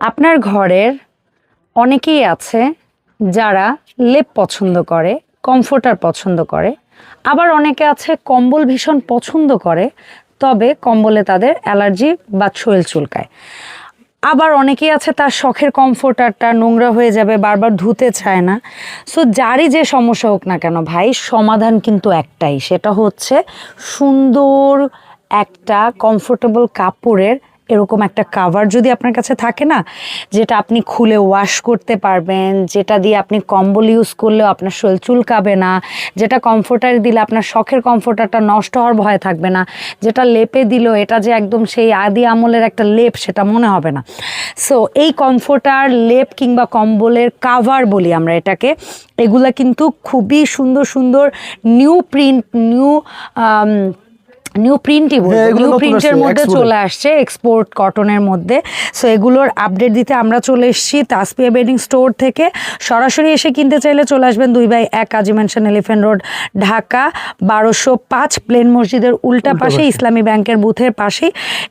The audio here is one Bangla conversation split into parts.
আপনার ঘরের অনেকেই আছে যারা লেপ পছন্দ করে, কমফোর্টার পছন্দ করে, আবার অনেকে আছে কম্বল ভীষণ পছন্দ করে, তবে কম্বলে তাদের অ্যালার্জি বা শরীর চুলকায়। আবার অনেকেই আছে তার শখের কমফোর্টারটা নোংরা হয়ে যাবে, বারবার ধুতে চায় না। সো যারই যে সমস্যা হোক না কেন ভাই, সমাধান কিন্তু একটাই, সেটা হচ্ছে সুন্দর একটা কমফোর্টেবল কাপড়ের এরকম একটা কাভার যদি আপনার কাছে থাকে না, যেটা আপনি খুলে ওয়াশ করতে পারবেন, যেটা দিয়ে আপনি কম্বল ইউজ করলেও আপনার শরীর চুলকাবে না, যেটা কমফোর্টার দিলে আপনার শখের কমফোর্টারটা নষ্ট হওয়ার ভয় থাকবে না, যেটা লেপে দিল এটা যে একদম সেই আদি আমলের একটা লেপ সেটা মনে হবে না। সো এই কমফোর্টার লেপ কিংবা কম্বলের কাভার বলি আমরা এটাকে, এগুলা কিন্তু খুবই সুন্দর সুন্দর নিউ প্রিন্ট নিউ নিউ প্রিন্টই বলব। হ্যাঁ, নিউ প্রিন্টের মধ্যে চলে আসছে এক্সপোর্ট কটনের মধ্যে। সো এগুলোর আপডেট দিতে আমরা চলে এসেছি তাসপিয়া বেডিং স্টোর থেকে। সরাসরি এসে কিনতে চাইলে চলে আসবেন দুই বাই এক Kazi Mansion Elephant Road Dhaka বারোশো পাঁচ প্লেন মসজিদের উল্টা পাশে ইসলামী ব্যাংকের বুথের পাশেই।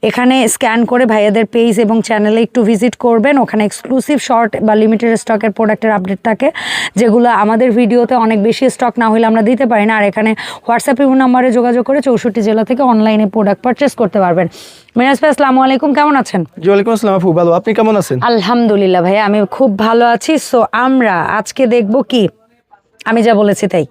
এখানে স্ক্যান করে ভাইয়াদের পেজ এবং চ্যানেলে একটু ভিজিট করবেন। ওখানে এক্সক্লুসিভ শর্ট বা লিমিটেড স্টকের প্রোডাক্টের আপডেট থাকে যেগুলো আমাদের ভিডিওতে অনেক বেশি স্টক না হলে আমরা দিতে পারি না। আর এখানে হোয়াটসঅ্যাপ নাম্বারে যোগাযোগ করে চৌষট্টি জেলা থেকে অনলাইনে প্রোডাক্ট পারচেস করতে পারবেন। মিরাজ ভাই আসসালামু আলাইকুম কেমন আছেন? জি ওয়ালাইকুম আসসালাম আপু ভালো। আপনি কেমন আছেন? আলহামদুলিল্লাহ ভাই আমি খুব ভালো আছি। সো আমরা আজকে দেখব কি? আমি যা বলেছি তাই.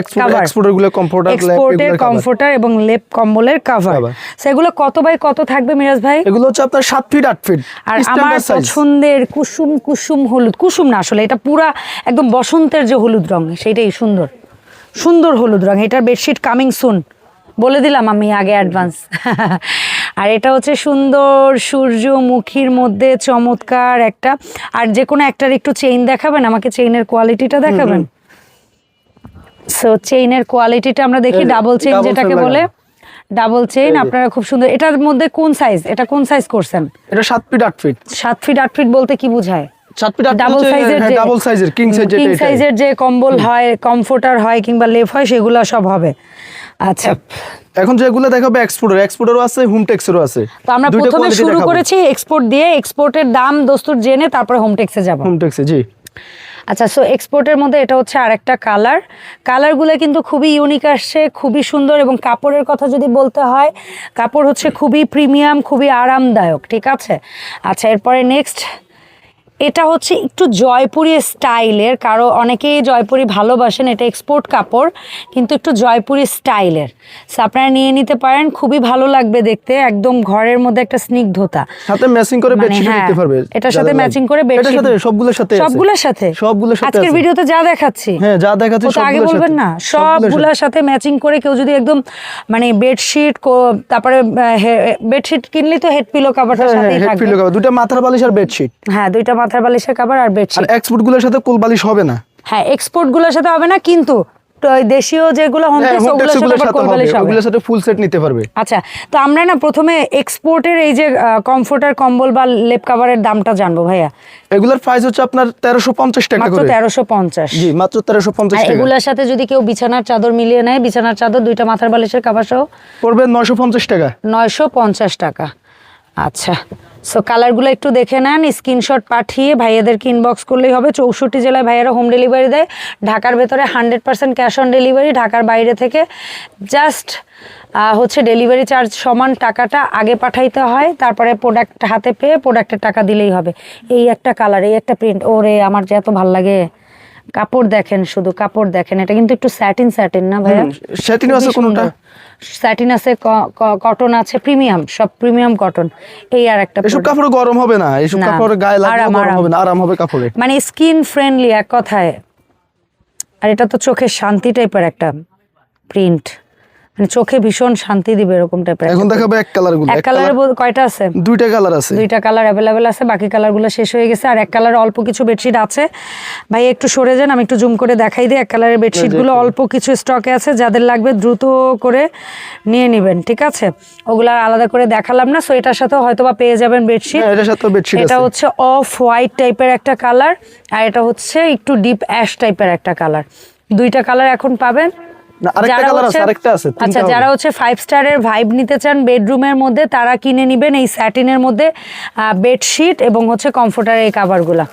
এক্সপোর্টের কমফোর্টার এবং লেপ কম্বলের কাভার সেগুলো কত বাই কত থাকবে মিরাজ ভাই? এগুলো হচ্ছে আপনার সাত ফিট আট ফিট আর আমার পছন্দের কুসুম কুসুম হলুদ। কুসুম না আসলে এটা পুরা একদম বসন্তের যে হলুদ রং সেটাই সুন্দর। সুন্দর হলুদ রং এটার বেডশিট কামিং সুন বলে দিলাম আমি আগে অ্যাডভান্স আর এটা হচ্ছে সুন্দর সূর্যমুখীর মধ্যে চমৎকার একটা আর যে কোনো একটার একটু চেইন দেখাবেন? আমাকে চেইনের কোয়ালিটিটা দেখাবেন? সো চেইনের কোয়ালিটিটা আমরা দেখি ডাবল চেইন যেটাকে বলে। ডাবল চেইন আপনারা খুব সুন্দর। এটার মধ্যে কোন সাইজ এটা কোন সাইজ করছেন? এটা সাত ফিট আট ফিট সাত ফিট আট ফিট বলতে কি বোঝায়? ডাবল সাইজের যে ডাবল সাইজের কিং সাইজের যে কম্বল হয় কমফোর্টার হয় কিংবা লেফ হয় সেগুলো সব হবে। আচ্ছা। এখন যেগুলো দেখাবে এক্সপোর্টার এক্সপোর্টারও আছে হোম টেক্সেরও আছে। তো আমরা প্রথমে শুরু করেছি এক্সপোর্ট দিয়ে এক্সপোর্টের দাম দস্তুর জেনে তারপরে হোম টেক্সে যাব। হোম টেক্সে জি। আচ্ছা সো এক্সপোর্টের মধ্যে এটা হচ্ছে আরেকটা কালার কালারগুলো কিন্তু খুবই ইউনিক আসছে খুবই সুন্দর এবং কাপড়ের কথা যদি বলতে হয় কাপড় হচ্ছে খুবই প্রিমিয়াম খুবই আরামদায়ক ঠিক আছে? আচ্ছা এরপরে নেক্সট এটা হচ্ছে একটু জয়পুরি স্টাইলের কারও অনেকেই জয়পুরি ভালোবাসেন এটা এক্সপোর্ট কাপড় কিন্তু একটু জয়পুরি স্টাইলের। So আপনারা নিয়ে নিতে পারেন খুবই ভালো লাগবে দেখতে একদম ঘরের মধ্যে একটা স্নিগ্ধতা। সাথে ম্যাচিং করে মানে বেডশিট হ্যাঁ, নিতে পারবে। এটার সাথে ম্যাচিং করে বেডশিট সাথে সবগুলোর সাথে। সবগুলোর সাথে? সবগুলোর সাথে আজকের ভিডিওতে যা দেখাচ্ছি হ্যাঁ যা দেখাচ্ছে ও তো আগে বলবেন না সবগুলোর সবগুলোর সাথে ম্যাচিং করে কেউ যদি একদম মানে বেডশিট তারপরে বেডশিট কিনলে তো হেড পিলো কাভারটার সাথেই হেড পিলো কভার দুটো মাথার বালিশ আর বেডশিট হ্যাঁ দুইটা মাথার বালিশের কাভার আর আর এক্সপোর্টগুলোর সাথে কোল বালিশ হবে না। হ্যাঁ এক্সপোর্টগুলোর সাথে হবে না কিন্তু দেশীয় যেগুলো হোম হ্যাঁ, ওগুলোর সাথে ফুল সেট নিতে পারবে। আচ্ছা তো আমরা না প্রথমে এক্সপোর্টের এই যে কমফোর্টার কম্বল বা লেপ কাভারের দামটা জানব ভাইয়া। এগুলোর প্রাইস হচ্ছে আপনার তেরোশো পঞ্চাশ টাকা করে। জি মাত্র টাকা। এগুলোর সাথে যদি কেউ বিছানার চাদর মিলিয়ে নেয় বিছানার চাদর দুইটা মাথার বালিশের কাভার সহ? পড়বে নয়শো পঞ্চাশ টাকা। নয়শো পঞ্চাশ টাকা। আচ্ছা সো কালারগুলো একটু দেখে নেন স্ক্রিনশট পাঠিয়ে ভাইয়াদেরকে ইনবক্স করলেই হবে। চৌষট্টি জেলায় ভাইয়েরা হোম ডেলিভারি দেয়। ঢাকার ভেতরে hundred percent cash on delivery ঢাকার বাইরে থেকে জাস্ট হচ্ছে ডেলিভারি চার্জ সমান টাকাটা আগে পাঠাইতে হয়। তারপরে প্রোডাক্ট হাতে পেয়ে প্রোডাক্টের টাকা দিলেই হবে। এই একটা কালার এই একটা প্রিন্ট ওরে, আমার যে এত ভালো লাগে। কাপড় দেখেন শুধু কাপড় দেখেন এটা কিন্তু একটু স্যাটিন স্যাটিন না ভাইয়া? স্যাটিন আছে কোনটা? স্যাটিন আছে কটন আছে প্রিমিয়াম সব প্রিমিয়াম কটন এই আর একটা এসব। কাপড় গরম হবে না এসব কাপড় গায়ে লাগলে আরাম, গরম হবে না আরাম হবে কাপড়ে। মানে স্কিন ফ্রেন্ডলি এক কথায় আর এটা তো চোখের শান্তি টাইপের একটা প্রিন্ট মানে চোখে ভীষণ শান্তি দিবে এরকম টাইপের এখন দেখাবে এক কালারগুলো। এক কালারের কয়টা আছে? দুইটা কালার আছে। দুইটা কালার অ্যাভেলেবেল আছে বাকি কালারগুলো শেষ হয়ে গেছে। আর এক কালার অল্প কিছু বেডশিট আছে। ভাই একটু সরে যান আমি একটু জুম করে দেখাই দিই। এক কালারের বেডশিটগুলো অল্প কিছু স্টকে আছে যাদের লাগবে দ্রুত করে নিয়ে নেবেন ঠিক আছে? ওগুলো আলাদা করে দেখালাম না সো এটার সাথে হয়তো বা পেয়ে যাবেন বেডশিট হ্যাঁ, এটার সাথে বেডশিট এটা হচ্ছে অফ হোয়াইট টাইপের একটা কালার আর এটা হচ্ছে একটু ডিপ অ্যাশ টাইপের একটা কালার দুইটা কালার এখন পাবেন। আচ্ছা যারা হচ্ছে ফাইভ স্টারের ভাইব নিতে চান বেডরুমের মধ্যে তারা কিনে নেবেন এই স্যাটিনের মধ্যে বেডশিট এবং হচ্ছে কমফোর্টার এই কাভারগুলা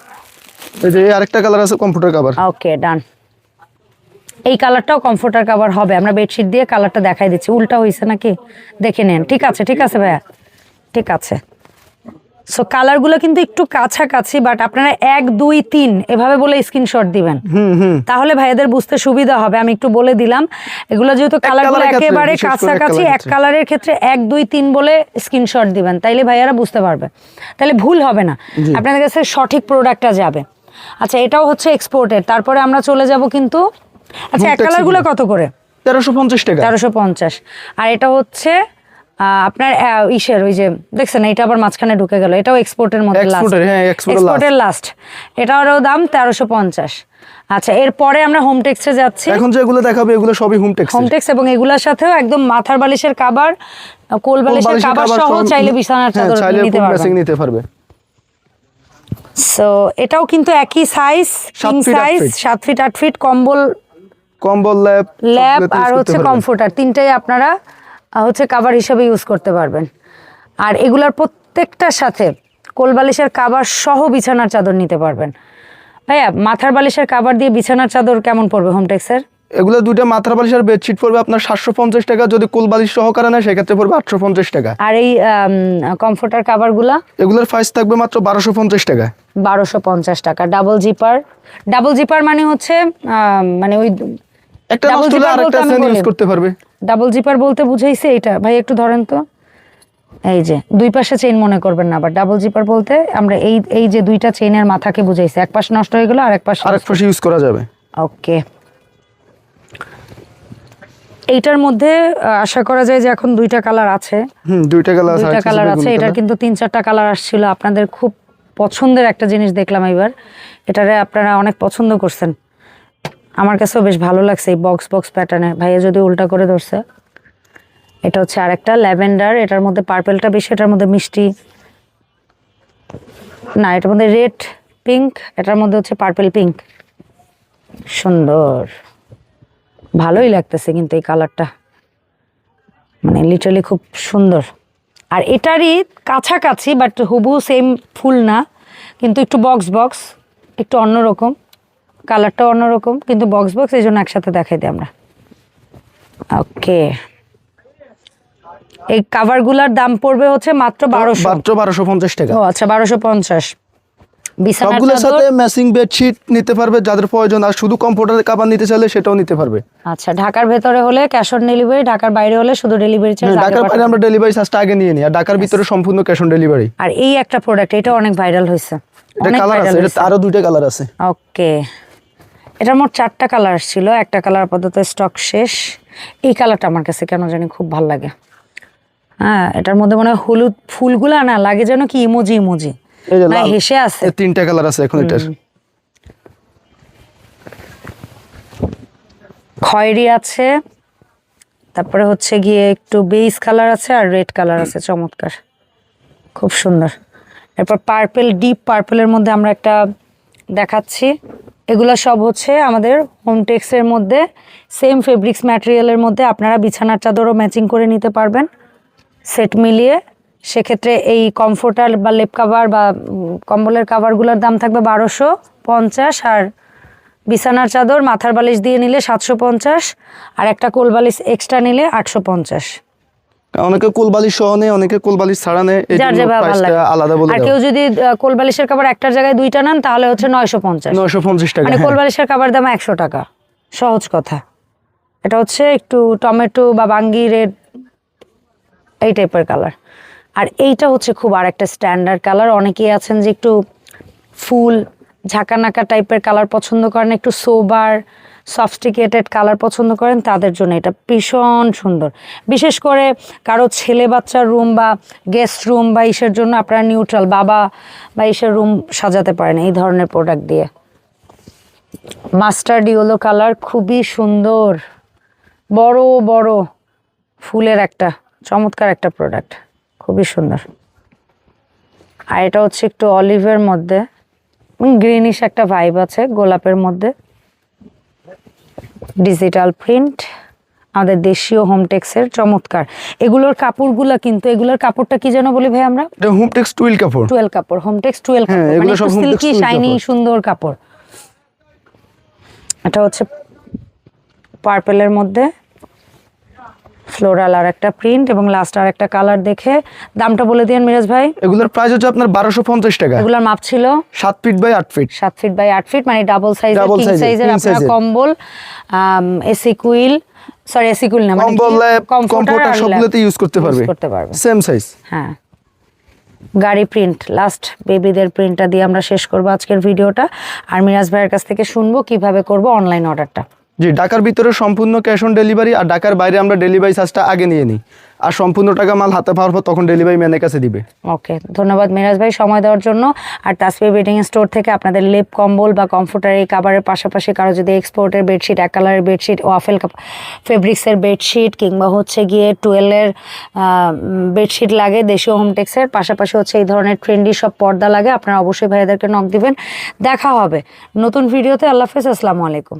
এই যে আরেকটা কালার আছে কম্পিউটার কাভার ওকে ডান এই কালারটাও কমফোর্টার কাভার হবে। আমরা বেডশিট দিয়ে কালারটা দেখাই দিচ্ছি। উল্টা হয়েছে নাকি? দেখে নেন। ঠিক আছে ঠিক আছে ভাইয়া। ঠিক আছে। সো কালারগুলো কিন্তু একটু কাছাকাছি বাট আপনারা এক দুই তিন এভাবে বলে স্ক্রিনশট দিবেন। হুম হুম। তাহলে ভাইয়াদের বুঝতে সুবিধা হবে আমি একটু বলে দিলাম। এগুলো যেহেতু কালারগুলো একেবারে কাছাকাছি এক কালারের ক্ষেত্রে এক দুই তিন বলে স্ক্রিনশট দিবেন তাইলে ভাইয়ারা বুঝতে পারবে। তাহলে ভুল হবে না। আপনাদের কাছে সঠিক প্রোডাক্টটা যাবে। আচ্ছা এটাও হচ্ছে এক্সপোর্টের তারপরে আমরা চলে যাব কিন্তু আচ্ছা এক কালারগুলো কত করে? তেরোশো পঞ্চাশ টাকা। তেরোশো পঞ্চাশ। আর এটা হচ্ছে আপনার ইসের ওই যে দেখছেন এটা আবার মাঝখানে ঢুকে গেল। এটাও এক্সপোর্টের মধ্যে লাস্ট হ্যাঁ, এক্সপোর্টের লাস্ট এটারও দাম তেরোশো পঞ্চাশ। আচ্ছা এরপরে আমরা হোম টেক্সে যাচ্ছি। এখন যেগুলো দেখাবে এগুলো সবই হোম টেক্স হোম টেক্স এবং এগুলোর সাথেও একদম মাথার বালিশের কাবার কোল বালিশের কাবার সহ চাইলে বিছানার চাদর হ্যাঁ, চাইলে নিতে dressing নিতে পারবে। সো এটাও কিন্তু একই সাইজ কিং সাইজ feet। সাত ফিট আট ফিট কম্বল কম্বল ল্যাব ল্যাব আর হচ্ছে কমফোর্টার তিনটাই আপনারা হচ্ছে কাভার হিসেবে ইউজ করতে পারবেন। আর এগুলার প্রত্যেকটার সাথে কোল বালিশের কাভার সহ বিছানার চাদর নিতে পারবেন। ভাইয়া মাথার বালিশের কাবার দিয়ে বিছানার চাদর কেমন পড়বে হোমটেক্সের এগুলো দুইটা মাথার বালিশ আর বেডশিট পড়বে আপনার সাতশো পঞ্চাশ টাকা যদি কোল বালিশ সহকারে নেয় সেক্ষেত্রে পড়বে আটশো পঞ্চাশ টাকা। আর এই কমফোর্টার কাভারগুলা এগুলোর প্রাইস থাকবে মাত্র বারোশো পঞ্চাশ টাকা। বারোশো পঞ্চাশ টাকা ডাবল জিপার ডাবল জিপার মানে হচ্ছে মানে ওই একটা Double নষ্ট হলে zipper আরেকটা বলতে ইউজ করতে পারবে। ডাবল জিপার বলতে বুঝাইছে এটা। ভাই একটু ধরেন তো। এই যে দুই পাশে চেইন মনে করবেন না আবার ডাবল জিপার বলতে আমরা এই এই যে দুইটা চেইনের মাথাকে বুঝাইছে। এক পাশ নষ্ট হয়ে গেল আর এক পাশ আরেক পাশে ইউজ করা যাবে। ওকে এইটার মধ্যে আশা করা যায় যে এখন দুইটা কালার আছে। হুম দুইটা কালার দুইটা কালার আছে। এটার কিন্তু তিন চারটা কালার আসছিল। আপনাদের খুব পছন্দের একটা জিনিস দেখলাম এবার এটারে আপনারা অনেক পছন্দ করছেন। আমার কাছেও বেশ ভালো লাগছে এই বক্স বক্স প্যাটার্নে ভাইয়া যদি উল্টা করে ধরছে, এটা হচ্ছে আরেকটা ল্যাভেন্ডার, এটার মধ্যে পার্পেলটা বেশি, এটার মধ্যে মিষ্টি। না, এটার মধ্যে রেড পিঙ্ক এটার মধ্যে হচ্ছে পার্পেল পিঙ্ক সুন্দর। ভালোই লাগতেছে কিন্তু এই কালারটা মানে লিটারালি খুব সুন্দর। আর এটারই কাছাকাছি বাট হুবু সেম ফুল না, কিন্তু একটু বক্স বক্স একটু অন্যরকম। কালারটাও অন্যরকম কিন্তু বক্স বক্স এই জন্য একসাথে দেখাই দিই আমরা। ওকে এই কাভারগুলার দাম পড়বে হচ্ছে মাত্র বারোশো। মাত্র বারোশো পঞ্চাশ টাকা। ও আচ্ছা বারোশো পঞ্চাশ। সবগুলোর সাথে ম্যাচিং বেডশিট নিতে পারবে যাদের প্রয়োজন আর শুধু কাবার নিতে চাইলে সেটাও নিতে পারবে। আচ্ছা ঢাকার ভেতরে হলে ক্যাশ অন ডেলিভারি ঢাকার বাইরে হলে শুধু ডেলিভারি চার্জ ঢাকার বাইরে আমরা ডেলিভারি চার্জটা আগে নিয়ে নিই আর ঢাকার ভিতরে সম্পূর্ণ ক্যাশ অন ডেলিভারি আর এই একটা প্রোডাক্ট এটা অনেক ভাইরাল হয়েছে এটা কালার আছে এটা আরও দুইটা কালার আছে। ওকে এটার মোট চারটা কালার ছিল। একটা কালার আপাতত স্টক শেষ। এই কালারটা আমার কাছে কেন জানি খুব ভালো লাগে। হ্যাঁ এটার মধ্যে মনে হয় হলুদ ফুলগুলা না লাগে যেন কি ইমোজি ইমোজি। না হেসে আছে। তিনটা কালার আছে এখন এটার। খয়েরি আছে। তারপরে হচ্ছে গিয়ে একটু বেস কালার আছে আর রেড কালার আছে চমৎকার। খুব সুন্দর। এরপর পার্পেল ডিপ পার্পেলের মধ্যে আমরা একটা দেখাচ্ছি। এগুলো সব হচ্ছে আমাদের হোম টেক্সের মধ্যে। সেম ফেব্রিক্স ম্যাটেরিয়ালের মধ্যে আপনারা বিছানার চাদরও ম্যাচিং করে নিতে পারবেন। সেট মিলিয়ে। সেক্ষেত্রে এই কমফোর্টার বা লেপ কাভার বা কম্বলের কাভারগুলোর দাম থাকবে বারোশো পঞ্চাশ। আর বিছানার চাদর মাথার বালিশ দিয়ে নিলে সাতশো পঞ্চাশ। আর একটা কোল বালিশ এক্সট্রা নিলে আটশো পঞ্চাশ। অনেকে কোলবালিশ সহ নেয় অনেকে কোলবালিশ ছাড়া নেয় লাগে। আলাদা বলে আর কেউ যদি কোলবালিশের কোল বালিশের কাবার একটার জায়গায় দুইটা নেন তাহলে হচ্ছে নয়শো পঞ্চাশ। নয়শো পঞ্চাশ টাকা মানে হ্যাঁ। কোল কাবার দাম একশো টাকা। সহজ কথা। এটা হচ্ছে একটু টমেটো বা বাঙ্গি রেড এই টাইপের কালার আর এইটা হচ্ছে খুব আর একটা স্ট্যান্ডার্ড কালার অনেকেই আছেন যে একটু ফুল ঝাঁকানাকা টাইপের কালার পছন্দ করেন একটু সোবার সফস্টিকেটেড কালার পছন্দ করেন, তাদের জন্য এটা ভীষণ সুন্দর। বিশেষ করে কারও ছেলে বাচ্চার রুম বা গেস্ট রুম বা ইসের জন্য আপনারা নিউট্রাল বাবা বা ইসের রুম সাজাতে পারেন এই ধরনের প্রোডাক্ট দিয়ে। মাস্টার্ড ইয়েলো কালার খুবই সুন্দর। বড় বড় ফুলের একটা, চমৎকার একটা প্রোডাক্ট খুবই সুন্দর। আর এটা হচ্ছে একটু অলিভের মধ্যে গ্রিনিশ একটা ভাইব আছে গোলাপের মধ্যে। ডিজিটাল প্রিন্ট আমাদের দেশীয় হোমটেক্সের চমৎকার। এগুলোর কাপড়গুলা কিন্তু এগুলোর কাপড়টা কি যেন বলি ভাই আমরা? এটা হোমটেক্স টুইল কাপড়। টুয়েলভ কাপড় হোমটেক্স হ্যাঁ, কাপড়। এগুলো মানে সব সিল্কি শাইনি সুন্দর কাপড়। এটা হচ্ছে পার্পলের মধ্যে। ফ্লোরাল আর একটা প্রিন্ট এবং লাস্ট আর একটা কালার দেখে দামটা বলে দিন মিরাজ ভাই। এগুলোর প্রাইস হচ্ছে আপনার বারোশো পঞ্চাশ টাকা। এগুলোর মাপ ছিল? সাত ফিট বাই আট ফিট সাত ফিট বাই আট ফিট মানে ডাবল সাইজ কিং সাইজের আপনারা কম্বল AC quilt sorry AC quilt না মানে কম্বল কমফোর্টার কমফোর্টার সবগুলোতে ইউজ করতে পারবে। করতে পারবে। সেম সাইজ হ্যাঁ। গাড়ি প্রিন্ট লাস্ট বেবিদের প্রিন্টটা দিয়ে আমরা শেষ করব আজকের ভিডিওটা আর মিরাজ ভাইয়ের কাছ থেকে শুনব কীভাবে করব অনলাইন অর্ডারটা জি, ঢাকার ভিতরে সম্পূর্ণ ক্যাশ অন ডেলিভারি আর ঢাকার বাইরে আমরা ডেলিভারি চার্জটা আগে নিয়ে নিই। আর সম্পূর্ণ টাকা মাল হাতে পাওয়ার পর তখন ডেলিভারি ম্যানের কাছে দিবে। ওকে ধন্যবাদ মিরাজ ভাই সময় দেওয়ার জন্য। আর তাসফি বেডিং স্টোর থেকে আপনাদের লেপ কম্বল বা কমফোর্টার এই কাভারের পাশাপাশি কারও যদি এক্সপোর্টের বেডশিট এক কালারের বেডশিট ওয়াফেল ফেব্রিক্সের বেডশিট কিংবা হচ্ছে গিয়ে টুয়েলের বেডশিট লাগে দেশীয় হোমটেক্সের পাশাপাশি হচ্ছে এই ধরনের ট্রেন্ডি সব পর্দা লাগে, আপনারা অবশ্যই ভাইয়াদেরকে নক দিবেন। দেখা হবে নতুন ভিডিওতে আল্লাহ হাফেজ, আসসালামু আলাইকুম।